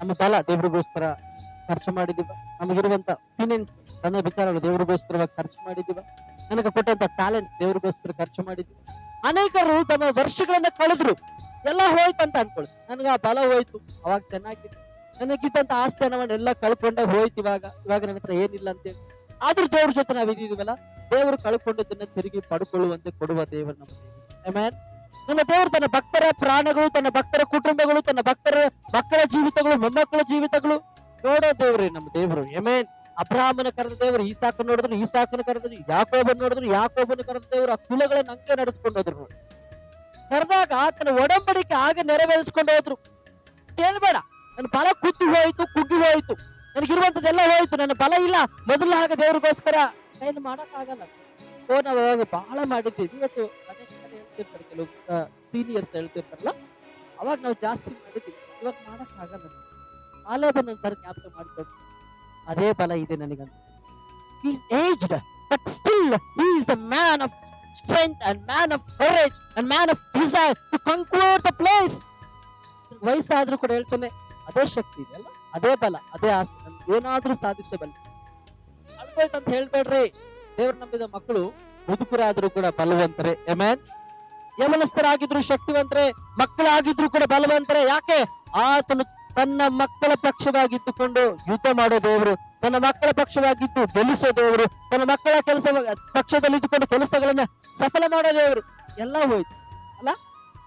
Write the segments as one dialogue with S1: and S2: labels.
S1: ನಮ್ಮ ಸಾಲ ದೇವರಿಗೋಸ್ಕರ ಖರ್ಚು ಮಾಡಿದೀವ ನಮಗಿರುವಂತ ಫಿನೆನ್ಸ್ ನನ್ನ ವಿಚಾರಗಳು ದೇವರಿಗೋಸ್ಕರವಾಗಿ ಖರ್ಚು ಮಾಡಿದೀವ ನನಗೆ ಕೊಟ್ಟಂತ ಟ್ಯಾಲೆಂಟ್ ದೇವರಿಗೋಸ್ಕರ ಖರ್ಚು ಮಾಡಿದೀವಿ ಅನೇಕರು ತಮ್ಮ ವರ್ಷಗಳನ್ನ ಕಳೆದ್ರು. ಎಲ್ಲ ಹೋಯ್ತು ಅಂತ ಅನ್ಕೊಳ್ಳಿ. ನನಗೆ ಆ ಬಲ ಹೋಯ್ತು. ಅವಾಗ ಚೆನ್ನಾಗಿತ್ತು. ನನಗಿದ್ದಂತ ಆಸ್ತಿ ಹಣವನ್ನೆಲ್ಲ ಕಳ್ಕೊಂಡೆ ಹೋಯ್ತು ಇವಾಗ. ಇವಾಗ ನನ್ನ ಹತ್ರ ಏನಿಲ್ಲ ಅಂತೇಳಿ ಆದ್ರೂ ದೇವ್ರ ಜೊತೆ ನಾವು ಇದ್ದೀವಲ್ಲ ದೇವರು ಕಳ್ಕೊಂಡದನ್ನ ತಿರುಗಿ ಪಡ್ಕೊಳ್ಳುವಂತೆ ಕೊಡುವ ದೇವರು ನಮ್ಮ. ನಮ್ಮ ದೇವರು ತನ್ನ ಭಕ್ತರ ಪ್ರಾಣಗಳು, ತನ್ನ ಭಕ್ತರ ಕುಟುಂಬಗಳು, ತನ್ನ ಭಕ್ತರ ಮಕ್ಕಳ ಜೀವಿತಗಳು, ಮೊಮ್ಮಕ್ಕಳ ಜೀವಿತಗಳು. ನೋಡೋ ದೇವ್ರಿ ನಮ್ಮ ದೇವರು ಎಮೇನ್ ಅಬ್ರಾಹ್ಮನ ಕರೆದ ದೇವರು ಈಸಾಕ ನೋಡಿದ್ರು, ಈಸಾಕನ ಕರೆದ್ರು ಯಾಕೋಬನ್ ನೋಡಿದ್ರು ಯಾಕೋಬನ ಕರೆದ ದೇವರು, ಆ ಕುಲಗಳನ್ನ ಅಂಕೆ ನಡೆಸ್ಕೊಂಡು ಹೋದ್ರು. ಕರೆದಾಗ ಆತನ ಒಡಂಬಡಿಕೆ ಆಗ ನೆರವೇರಿಸ್ಕೊಂಡು ಹೋದ್ರು. ಬೇಡ, ನನ್ನ ಬಲ ಕುದ್ದು ಹೋಯ್ತು, ಕುಗ್ಗಿ ಹೋಯ್ತು. ನನಗಿರುವಂತದೆಲ್ಲ ಹೋಯ್ತು, ನನ್ನ ಬಲ ಇಲ್ಲ, ಮೊದಲು ಹಾಗೆ ದೇವ್ರಿಗೋಸ್ಕರ. ಏನು ಮಾಡಕ್ ಆಗಲ್ಲ ಓ, ನಾವು ಬಹಳ ಮಾಡಿದ್ದೀವಿ, ಇವತ್ತು ಹೇಳ್ತಿರ್ತಾರೆ ಕೆಲವು ಸೀನಿಯರ್ಸ್ ಹೇಳ್ತಿರ್ತಾರಲ್ಲ, ಅವಾಗ ನಾವು ಜಾಸ್ತಿ ಮಾಡಿದ್ದೀವಿ ಇವಾಗ ಮಾಡಕ್ ಆಗಲ್ಲ ಕಾಲೇ ಬಂದ ಸರ್ ಜ್ಞಾಪಕ ಮಾಡ್ಕೊಂಡು ಅದೇ ಬಲ ಇದೆ ನನಗಂತ. Is aged but still he is the man of strength and man of courage and man of desire to conclude the place ವಯಸ್ಸಾದ್ರೂ ಕೂಡ ಹೇಳ್ತಾನೆ, ಅದೇ ಶಕ್ತಿ ಇದೆ ಅಲ್ಲ, ಅದೇ ಬಲ, ಅದೇ ಆಸೆ ನನ್ಗೆ ಏನಾದ್ರೂ ಸಾಧಿಸಬಲ್ಲ. ಅಳ್ಬೇಕಂತ ಹೇಳ್ಬೇಡ್ರಿ. ದೇವ್ರ ನಂಬಿದ ಮಕ್ಕಳು ಮುದುಕರಾದ್ರೂ ಕೂಡ ಬಲವಂತರೆ. ಎಮೇನ್ ಯವನಸ್ಥರಾಗಿದ್ರು ಶಕ್ತಿವಂತರೆ, ಮಕ್ಕಳಾಗಿದ್ರು ಕೂಡ ಬಲವಂತರೇ. ಯಾಕೆ? ಆತನು ತನ್ನ ಮಕ್ಕಳ ಪಕ್ಷವಾಗಿದ್ದುಕೊಂಡು ಯುದ್ಧ ಮಾಡೋ ದೇವರು, ತನ್ನ ಮಕ್ಕಳ ಪಕ್ಷವಾಗಿದ್ದು ಗೆಲ್ಲಿಸೋ ದೇವರು, ತನ್ನ ಮಕ್ಕಳ ಕೆಲಸ ಪಕ್ಷದಲ್ಲಿ ಇದ್ದುಕೊಂಡು ಕೆಲಸಗಳನ್ನ ಸಫಲ ಮಾಡೋ ದೇವರು. ಎಲ್ಲ ಹೋಯ್ತು. ಅಲ್ಲ?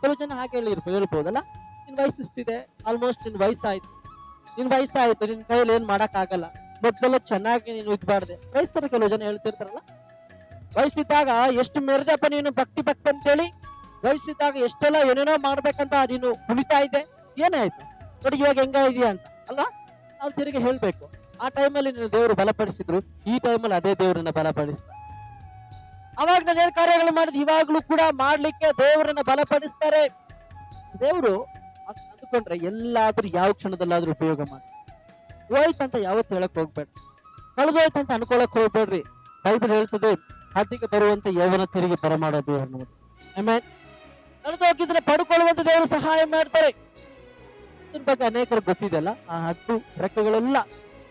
S1: ಕೆಲವು ಜನ ಹಾಗೆ ಹೇಳಿರ್ಬೋದು ಹೇಳ್ಬೋದಲ್ಲ? ನಿನ್ ವಯಸ್ಸು ಇಷ್ಟಿದೆ ಆಲ್ಮೋಸ್ಟ್ ನಿನ್ ವಯಸ್ಸಾಯ್ತು. ನಿನ್ ವಯಸ್ಸಾಯ್ತು, ನಿನ್ ಕೈಯಲ್ಲಿ ಏನ್ ಮಾಡಕ್ ಆಗಲ್ಲ ಮೊದಲೆಲ್ಲ ಚೆನ್ನಾಗಿ ನೀನು ಇದ್ಬಾರ್ದೆ ವಯಸ್ಸರ ಕೆಲವು ಜನ ಹೇಳ್ತಿರ್ತಾರಲ್ಲ? ವಯಸ್ಸಿದ್ದಾಗ ಎಷ್ಟು ಮೆರೆದಪ್ಪ ನೀನು ಭಕ್ತಿ ಭಕ್ತಿ ಅಂತೇಳಿ ವಯಸ್ಸಿದ್ದಾಗ ಎಷ್ಟೆಲ್ಲ ಏನೇನೋ ಮಾಡ್ಬೇಕಂತ ನೀನು ಕುಣಿತಾ ಇದೆ ಏನಾಯ್ತು? ನೋಡಿ, ಇವಾಗ ಹೆಂಗ ಇದೆಯಾ ಅಂತ. ಅಲ್ವಾ ನಾವು ತಿರುಗಿ ಹೇಳ್ಬೇಕು. ಆ ಟೈಮಲ್ಲಿ ನೀನು ದೇವರು ಬಲಪಡಿಸಿದ್ರು. ಈ ಟೈಮಲ್ಲಿ ಅದೇ ದೇವರನ್ನ ಬಲಪಡಿಸ್ತಾರೆ ಅವಾಗ ನಾನು ಕಾರ್ಯಗಳು ಮಾಡಿದ್? ಇವಾಗ್ಲೂ ಕೂಡ ಮಾಡ್ಲಿಕ್ಕೆ ದೇವರನ್ನ ಬಲಪಡಿಸ್ತಾರೆ. ದೇವರು ಅಂದ್ಕೊಂಡ್ರೆ ಎಲ್ಲಾದ್ರೂ ಯಾವ ಕ್ಷಣದಲ್ಲಾದ್ರೂ ಉಪಯೋಗ ಮಾಡಿ. ಅಂತ ಯಾವತ್ತು ಹೇಳಕ್ ಹೋಗ್ಬೇಡ. ಅಂತ ಅನ್ಕೊಳಕ್ ಹೋಗ್ಬೇಡ್ರಿ. ಬೈಬಲ್ ಹೇಳ್ತದೆ, ಹದ್ದಿಗೆ ಬರುವಂತ ಯೌವನ ತಿರುಗಿ ಬರಮಾಡೋದು ಅನ್ನೋದು. ಆಮೇಲೆ ಕಳೆದೋಗಿದ್ರೆ ಪಡ್ಕೊಳ್ಳುವಂತ ದೇವರು ಸಹಾಯ ಮಾಡ್ತಾರೆ. ಬಗ್ಗೆ ಅನೇಕರು ಗೊತ್ತಿದೆಯಲ್ಲ? ಆ ಹತ್ತು ರೆಕ್ಕೆಗಳೆಲ್ಲ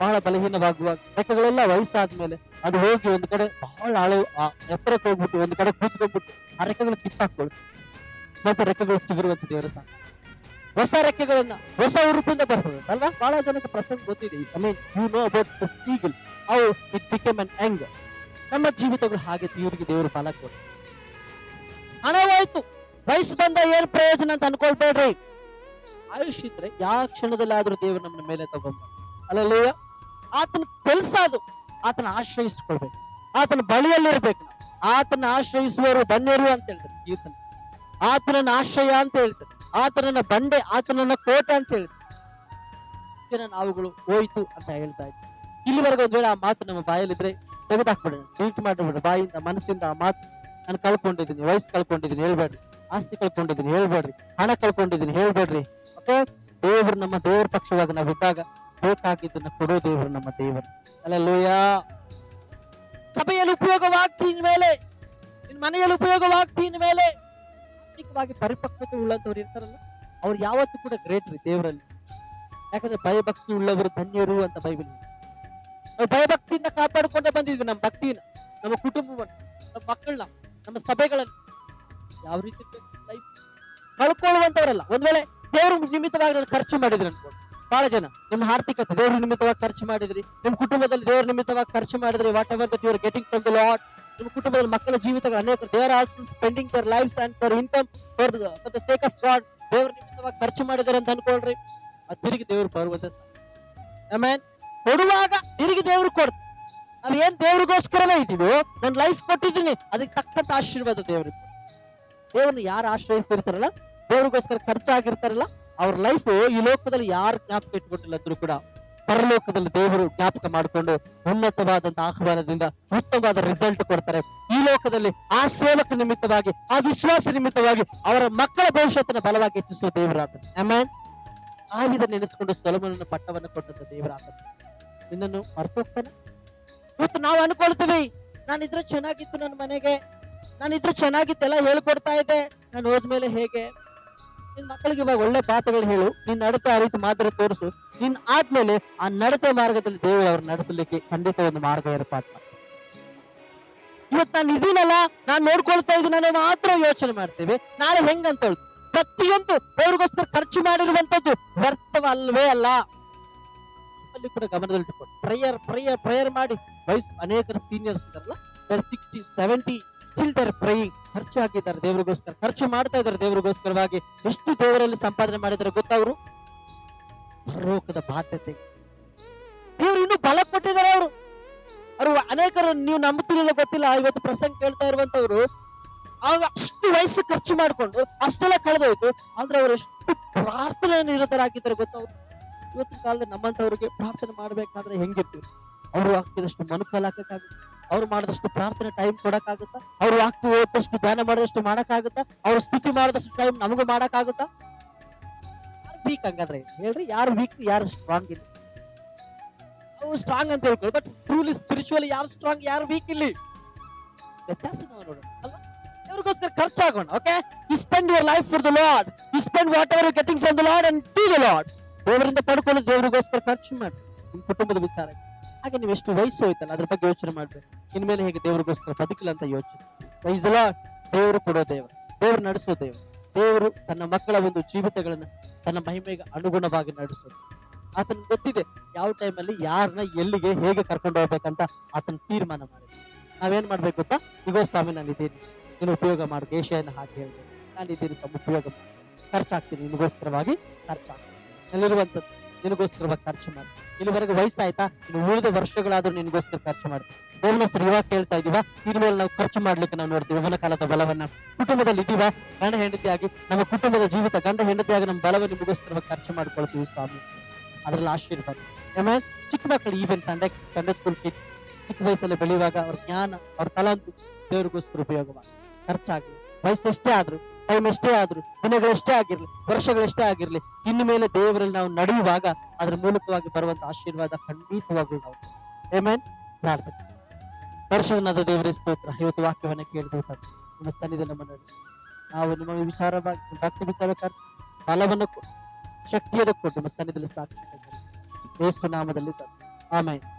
S1: ಬಹಳ ಬಲಹೀನವಾಗುವಾಗ, ರೆಕ್ಕೆಗಳೆಲ್ಲ ವಯಸ್ಸಾದ್ಮೇಲೆ ಅದು ಹೋಗಿ ಒಂದ್ ಕಡೆ ಬಹಳ ಆಳು ಎತ್ತರಕ್ಕೆ ಹೋಗ್ಬಿಟ್ಟು ಒಂದು ಕಡೆ ಕೂತ್ಕೊಂಡ್ಬಿಟ್ಟು ಆ ರೆಕ್ಕೆಗಳು ಕಿತ್ತಾಕೊಳ್ಳಿ ಮತ್ತೆ ರೆಕ್ಕೆಗಳು ಚಿಗುರುವಂತ ದೇವರ ಸಹ ಹೊಸ ರೆಕ್ಕೆಗಳನ್ನ, ಹೊಸ ಉರುಪಿಂದ ಬರ್ತದೆ. ಅಲ್ವಾ? ಬಹಳ ಜನಕ್ಕೆ ಪ್ರಸಂಗ ಗೊತ್ತಿದೆ. I mean you know about the struggle how it become ಅನ್ ನಮ್ಮ ಜೀವಿತಗಳು ಹಾಗೆ ತೀವ್ರಿಗೆ ದೇವರು ಫಲ ಕೊಡ್ತಾರೆ ಹಣವಾಯ್ತು. ವಯಸ್ಸು ಬಂದ ಏನ್ ಪ್ರಯೋಜನ ಅಂತ ಅನ್ಕೊಳ್ಬೇಡ್ರಿ. ಆಯುಷ್ ಇದ್ರೆ ಯಾವ ಕ್ಷಣದಲ್ಲಾದ್ರೂ ದೇವರು ನಮ್ಮ ಮೇಲೆ ತಗೊಂಬ ಅಲ್ಲ ಆತನ ಕೆಲ್ಸ ಅದು ಆತನ ಆಶ್ರಯಿಸ್ಕೊಳ್ಬೇಕು. ಆತನ ಬಳಿಯಲ್ಲಿರ್ಬೇಕು ಆತನ ಆಶ್ರಯಿಸುವವರು ಧನ್ಯರು ಅಂತ ಹೇಳ್ತಾರೆ ಕೀರ್ತನ. ಆತನನ್ನ ಆಶ್ರಯ ಅಂತ ಹೇಳ್ತಾರೆ. ಆತನನ್ನ ಬಂಡೆ, ಆತನನ್ನ ಕೋಟೆ ಅಂತ ಹೇಳ್ತಾರೆ. ನಾವುಗಳು ಹೋಯ್ತು ಅಂತ ಹೇಳ್ತಾ ಇದ್ವಿ. ಇಲ್ಲಿವರೆಗೂ ಒಂದ್ ವೇಳೆ ಆ ಮಾತು ನಮ್ಮ ಬಾಯಲ್ಲಿದ್ರೆ ತೆಗೆದಾಕ್ಬಿಡ್ರಿ ಟ್ವೀಟ್ ಮಾಡಿಬಿಡ್ರಿ ಬಾಯಿಂದ ಮನಸ್ಸಿಂದ ಆ ಮಾತು ನಾನು ಕಳ್ಕೊಂಡಿದ್ದೀನಿ ವಯಸ್ಸು ಕಳ್ಕೊಂಡಿದ್ದೀನಿ. ಹೇಳ್ಬೇಡ್ರಿ. ಆಸ್ತಿ ಕಳ್ಕೊಂಡಿದ್ದೀನಿ, ಹೇಳ್ಬೇಡ್ರಿ. ಹಣ ಕಳ್ಕೊಂಡಿದ್ದೀನಿ, ಹೇಳ್ಬೇಡ್ರಿ. ಓಕೆ ದೇವರು ನಮ್ಮ ದೇವರ ಪಕ್ಷವಾಗಿ ನಾವು ಇದ್ದಾಗ ಬೇಕಾಗಿದ್ದನ್ನ ಕೊಡೋ ದೇವರು ನಮ್ಮ ದೇವರು. ಅಲ್ಲೂಯ ಸಭೆಯಲ್ಲಿ ಉಪಯೋಗವಾಗ್ತೀನಿ ಮೇಲೆ. ನಿನ್ ಮನೆಯಲ್ಲಿ ಉಪಯೋಗವಾಗ್ತೀನಿ ಮೇಲೆ. ಆರ್ಥಿಕವಾಗಿ ಪರಿಪಕ್ವತೆ ಉಳ್ಳಂತವ್ರು ಇರ್ತಾರಲ್ಲ, ಅವ್ರು ಯಾವತ್ತೂ ಕೂಡ ಗ್ರೇಟ್ ರೀ ದೇವರಲ್ಲಿ. ಯಾಕಂದ್ರೆ ಭಯಭಕ್ತಿ ಉಳ್ಳವರು ಧನ್ಯರು ಅಂತ ಬೈಬಲ್. ನಾವು ಭಯಭಕ್ತಿಯಿಂದ ಕಾಪಾಡಿಕೊಂಡೇ ಬಂದಿದ್ವಿ ನಮ್ಮ ಭಕ್ತಿನ, ನಮ್ಮ ಕುಟುಂಬವನ್ನು, ನಮ್ಮ ಮಕ್ಕಳನ್ನ, ನಮ್ಮ ಸಭೆಗಳನ್ನ. ಯಾವ ರೀತಿ ಲೈಫ್ ಕಳ್ಕೊಳ್ಳುವಂತವರಲ್ಲ. ಒಂದ್ ವೇಳೆ ದೇವ್ರ ನಿಮಿತ್ತವಾಗಿ ಖರ್ಚು ಮಾಡಿದ್ರಿ ಅನ್ಕೊಂಡು ಬಹಳ ಜನ, ನಿಮ್ಮ ಆರ್ಥಿಕತೆ, ದೇವ್ರ ನಿಮಿತ್ತವಾಗಿ ಖರ್ಚು ಮಾಡಿದ್ರಿ ನಿಮ್ ಕುಟುಂಬದಲ್ಲಿ ದೇವ್ರ ನಿಮಿತ್ತವಾಗಿ ಖರ್ಚು ಮಾಡಿದ್ರಿ whatever that your getting from the Lord ನಿಮ್ಮ ಕುಟುಂಬದಲ್ಲಿ ಮಕ್ಕಳ ಜೀವಿತಗಳು ಅನೇಕ they're also spending their life and for income for the stake of God ದೇವ್ರ ನಿಮಿತ್ತವಾಗಿ ಖರ್ಚು ಮಾಡಿದಾರೆ ಅಂತ ಅನ್ಕೊಳ್ರಿ, ಅದು ತಿರುಗಿ ದೇವ್ರು ಬರುವಂತ ಆಮೇನ್ ಕೊಡುವಾಗ ತಿರುಗಿ ದೇವ್ರು ಕೊಡ್ತ, ನಾವ್ ಏನ್ ದೇವ್ರಿಗೋಸ್ಕರನೇ ಇದೀವೋ, ನನ್ ಲೈಫ್ ಕೊಟ್ಟಿದ್ದೀನಿ, ಅದಕ್ಕೆ ತಕ್ಕಂತ ಆಶೀರ್ವಾದ ದೇವ್ರಿಗೆ ದೇವ್ರನ್ನ ಯಾರು ಆಶ್ರಯಿಸ್ತಿರ್ತಾರಲ್ಲ? ದೇವ್ರಿಗೋಸ್ಕರ ಖರ್ಚಾಗಿರ್ತಾರಲ್ಲ? ಅವ್ರ ಲೈಫ್ ಈ ಲೋಕದಲ್ಲಿ ಯಾರು ಜ್ಞಾಪಕ ಇಟ್ಕೊಂಡಿಲ್ಲ ಅಂದ್ರೂ ಕೂಡ ಪರಲೋಕದಲ್ಲಿ ದೇವರು ಜ್ಞಾಪಕ ಮಾಡಿಕೊಂಡು ಉನ್ನತವಾದಂತ ಆಹ್ವಾನದಿಂದ ಉತ್ತಮವಾದ ರಿಸಲ್ಟ್ ಕೊಡ್ತಾರೆ. ಈ ಲೋಕದಲ್ಲಿ ಆ ಸೇವಕ ನಿಮಿತ್ತವಾಗಿ, ಆ ವಿಶ್ವಾಸ ನಿಮಿತ್ತವಾಗಿ ಅವರ ಮಕ್ಕಳ ಭವಿಷ್ಯತನ ಬಲವಾಗಿ ಹೆಚ್ಚಿಸುವ ದೇವರಾತನ ಆಮೇನ್ ಆ ವಿಧ ನೆನೆಸ್ಕೊಂಡು ಸೊಲಮನ ಪಟ್ಟವನ್ನು ಕೊಟ್ಟಂತ ದೇವರಾತನ ನಿನ್ನನ್ನು ಮರ್ತೋಗ್ತಾನೆ? ಇವತ್ತು ನಾವು ಅನ್ಕೊಳ್ತೀವಿ, ನಾನಿದ್ರೆ ಚೆನ್ನಾಗಿತ್ತು ನನ್ನ ಮನೆಗೆ. ನಾನು ಇದ್ರೆ ಚೆನ್ನಾಗಿತ್ತೆಲ್ಲ ಹೇಳ್ಕೊಡ್ತಾ ಇದ್ದೆ. ನಾನು ಹೋದ್ಮೇಲೆ ಹೇಗೆ? ನಿನ್ ಮಕ್ಕಳಿಗೆ ಇವಾಗ ಒಳ್ಳೆ ಪಾತ್ರಗಳು ಹೇಳು. ನಿನ್ ನಡತೆ ಆ ರೀತಿ ಮಾತ್ರ ತೋರಿಸು. ನಿನ್ ಆದ್ಮೇಲೆ ಆ ನಡತೆ ಮಾರ್ಗದಲ್ಲಿ ದೇವರು ಅವ್ರು ನಡೆಸಲಿಕ್ಕೆ ಖಂಡಿತ ಒಂದು ಮಾರ್ಗ ಏರ್ಪಾಟ್ ಇವತ್ತು ನಾನು ಇದೀನಲ್ಲ, ನಾನ್ ನೋಡ್ಕೊಳ್ತಾ ಇದ್ದೀನಿ ನಾನು ಮಾತ್ರ ಯೋಚನೆ ಮಾಡ್ತೇವೆ. ನಾಳೆ ಹೆಂಗಂತ ಹೇಳಿ ಪ್ರತಿಯೊಂದು ಅವ್ರಿಗೋಸ್ಕರ ಖರ್ಚು ಮಾಡಿರುವಂತದ್ದು ವ್ಯರ್ಥವಲ್ವೇ ಅಲ್ಲ? ಅಲ್ಲಿ ಕೂಡ ಗಮನದಲ್ಲಿಟ್ಟುಕೊಂಡು ಪ್ರೇಯರ್ ಪ್ರೇಯರ್ ಪ್ರೇಯರ್ ಮಾಡಿ. ವಯಸ್ಸು ಅನೇಕರ ಸೀನಿಯರ್ಸ್ ಇದಾರಲ್ಲ sixty seventy still they're praying ಖರ್ಚು ಹಾಕಿದ್ದಾರೆ ದೇವರಿಗೋಸ್ಕರ. ಖರ್ಚು ಮಾಡ್ತಾ ಇದ್ದಾರೆ ದೇವರಿಗೋಸ್ಕರವಾಗಿ. ಎಷ್ಟು ದೇವರಲ್ಲಿ ಸಂಪಾದನೆ ಮಾಡಿದ್ರೆ ಗೊತ್ತವರು ಪರಲೋಕದ ಬಾಧ್ಯತೆ. ದೇವರು ಇನ್ನೂ ಬಲ ಕೊಟ್ಟಿದ್ದಾರೆ ಅವರು. ಅವರು ಅನೇಕರು ನೀವು ನಂಬುತ್ತಿರಲಿಲ್ಲ ಗೊತ್ತಿಲ್ಲ, ಇವತ್ತು ಪ್ರಸಂಗ ಕೇಳ್ತಾ ಇರುವಂತವ್ರು ಆಗ ಅಷ್ಟು ವಯಸ್ಸು ಖರ್ಚು ಮಾಡ್ಕೊಂಡು, ಅಷ್ಟೆಲ್ಲ ಕಳೆದೋಯ್ತು. ಆದ್ರೆ ಅವರು ಎಷ್ಟು ಪ್ರಾರ್ಥನೆ ನಿರತರಾಗಿದ್ದಾರೆ ಗೊತ್ತಾ ಅವ್ರು. ಇವತ್ತಿನ ಕಾಲದಲ್ಲಿ ನಮ್ಮಂತವ್ರಿಗೆ ಪ್ರಾರ್ಥನೆ ಮಾಡ್ಬೇಕಾದ್ರೆ ಹೆಂಗಿರ್ತೀವಿ ಅವರು ಹಾಕಿದಷ್ಟು ಮನುಕಲ್ ಹಾಕಕ್ಕಾಗುತ್ತೆ ಅವ್ರು ಮಾಡಿದಷ್ಟು ಪ್ರಾರ್ಥನೆ ಟೈಮ್ ಕೊಡಕ್ಕಾಗುತ್ತಾ? ಅವ್ರು ವಾಕ್ಯ ಓದಷ್ಟು ಧ್ಯಾನ ಮಾಡಿದಷ್ಟು ಮಾಡಕ್ಕಾಗುತ್ತಾ? ಅವ್ರ ಸ್ತುತಿ ಮಾಡಿದಷ್ಟು ಟೈಮ್ ನಮಗೂ ಮಾಡಕ್ಕಾಗುತ್ತಾ? ವೀಕ್ ಹಂಗಾದ್ರೆ? ಹೇಳ್ರಿ, ಯಾರು ವೀಕ್ ಯಾರು ಸ್ಟ್ರಾಂಗ್ ಇಲ್ಲ. ಅವ್ರು ಸ್ಟ್ರಾಂಗ್ ಅಂತ ಹೇಳ್ಕೊಳ್ಳಿ ಬಟ್ ಟ್ರೂಲಿ ಸ್ಪಿರಿಚುವಲಿ ಯಾರು ಸ್ಟ್ರಾಂಗ್ ಯಾರು ವೀಕ್ ಇಲ್ಲಿ? ವ್ಯತ್ಯಾಸ ನಾವು ನೋಡೋಣ, ಅಲ್ಲ? ದೇವ್ರಿಗೋಸ್ಕರ ಖರ್ಚಾಗೋಣ okay you spend your life for the Lord you spend whatever getting from the Lord and to the Lord ದೇವರಿಂದ ಪಡ್ಕೊಂಡು ದೇವರಿಗೋಸ್ಕರ ಖರ್ಚು ಮಾಡಿ ನಿಮ್ಮ ಕುಟುಂಬದ ವಿಚಾರ. ಹಾಗೆ ನೀವು ಎಷ್ಟು ವಯಸ್ಸು ಹೋಯ್ತಲ್ಲ, ಅದ್ರ ಬಗ್ಗೆ ಯೋಚನೆ ಮಾಡ್ಬೇಕು. ಇನ್ಮೇಲೆ ಹೇಗೆ ದೇವರಿಗೋಸ್ಕರ ಬದುಕಿಲ್ಲ ಅಂತ ಯೋಚನೆ ಪ್ರೈಸ್ ದ ಲಾರ್ಡ್ ದೇವರು ಕೊಡೋ ದೇವರು ದೇವರು ನಡೆಸೋ ದೇವರು ದೇವರು ತನ್ನ ಮಕ್ಕಳ ಒಂದು ಜೀವಿತಗಳನ್ನ ತನ್ನ ಮಹಿಮೆಗೆ ಅನುಗುಣವಾಗಿ ನಡೆಸೋದು. ಆತನ ಗೊತ್ತಿದೆ ಯಾವ ಟೈಮಲ್ಲಿ ಯಾರನ್ನ ಎಲ್ಲಿಗೆ ಹೇಗೆ ಕರ್ಕೊಂಡು ಹೋಗ್ಬೇಕಂತ ಆತನ ತೀರ್ಮಾನ ಮಾಡಿದ್ರು ನಾವೇನ್ ಮಾಡ್ಬೇಕು ಗೊತ್ತಾ? ಇಗೋ ಸ್ವಾಮಿ, ನಾನು ಇದ್ದೀನಿ. ನೀನು ಉಪಯೋಗ ಮಾಡಿ ಏಷಿಯನ್ನ ಹಾಕಿ ಹೇಳ್ಬೇಕು ನಾನು ಇದ್ದೀನಿ ಸ್ವಾಮಿ, ಉಪಯೋಗ ಮಾಡಿ. ಖರ್ಚಾಗ್ತೀನಿ, ನಿನಗೋಸ್ಕರವಾಗಿ ಖರ್ಚಾಗ್ತೀನಿ. ಅಲ್ಲಿರುವಂಥದ್ದು ನಿನಗೋಸ್ಕರವಾಗಿ ಖರ್ಚು ಮಾಡಿ. ಇಲ್ಲಿವರೆಗೆ ವಯಸ್ಸಾಯ್ತಾ? ಇನ್ನು ಉಳಿದ ವರ್ಷಗಳಾದ್ರೂ ನಿನಗೋಸ್ಕರ ಖರ್ಚು ಮಾಡ್ತೀನಿ. ದೇವನಸ್ತ್ರ ಇವಾಗ ಕೇಳ್ತಾ ಇದೀವ ಇನ್ಮೇಲೆ ನಾವು ಖರ್ಚು ಮಾಡ್ಲಿಕ್ಕೆ ನಾವು ನೋಡ್ತೀವಿ. ಯೌವನ ಕಾಲದ ಬಲವನ್ನ. ಕುಟುಂಬದಲ್ಲಿ ಇದೀವ ಗಂಡ ಹೆಂಡತಿಯಾಗಿ, ನಮ್ಮ ಕುಟುಂಬದ ಜೀವಿತ ಗಂಡ ಹೆಂಡತಿಯಾಗಿ ನಮ್ಮ ಬಲವನ್ನು ಮುಗಿಸ್ತಿರುವ ಖರ್ಚು ಮಾಡ್ಕೊಳ್ತೀವಿ ಸ್ವಾಮಿ. ಅದ್ರಲ್ಲಿ ಆಶೀರ್ವಾದ ಆಮೇಲೆ ಚಿಕ್ಕ ಮಕ್ಕಳು ಈವನ್ ತಂದೆ ತಂದೆ ಸ್ಕೂಲ್ ಕಿಡ್ಸ್ ಚಿಕ್ಕ ವಯಸ್ಸಲ್ಲಿ ಬೆಳೆಯುವಾಗ ಅವ್ರ ಜ್ಞಾನ, ಅವ್ರ ತಲಾಂತು ದೇವ್ರಿಗೋಸ್ಕರ ಉಪಯೋಗ ಖರ್ಚಾಗ್ಲಿ. ವಯಸ್ಸು ಎಷ್ಟೇ ಆದ್ರೂ ಟೈಮ್ ಎಷ್ಟೇ ಆದ್ರೂ ದಿನಗಳೆಷ್ಟೇ ಆಗಿರ್ಲಿ ವರ್ಷಗಳೆಷ್ಟೇ ಆಗಿರ್ಲಿ, ಇನ್ನು ಮೇಲೆ ದೇವರಲ್ಲಿ ನಾವು ನಡೆಯುವಾಗ ಅದ್ರ ಮೂಲಕವಾಗಿ ಬರುವಂತ ಆಶೀರ್ವಾದ ಖಂಡಿತವಾಗ್ಲೂ ನಾವು. ಏಮೇನ್ ಪ್ರಾರ್ಥನೆ. ದರ್ಶನದ ದೇವರೇ ಸ್ತೋತ್ರ. ಇವತ್ತು ವಾಕ್ಯವನ್ನ ಕೇಳಿದ ನಿಮ್ಮ ಸನ್ನಿಧಿ ನಮ್ಮ ನಡೆಸಿ ನಾವು ನಿಮ್ಮ ವಿಚಾರವಾಗಿ ಭಕ್ತಿ ವಿಚಾರಕ್ಕಾಗಿ ಬಲವನ್ನು ಶಕ್ತಿಯನ್ನು ಕೊಟ್ಟು ನಿಮ್ಮ ಸನ್ನಿಧಿಯಲ್ಲಿ ಸಾಕು ಯೇಸು ನಾಮದಲ್ಲಿ ತಂದೆ ಆಮೇಲೆ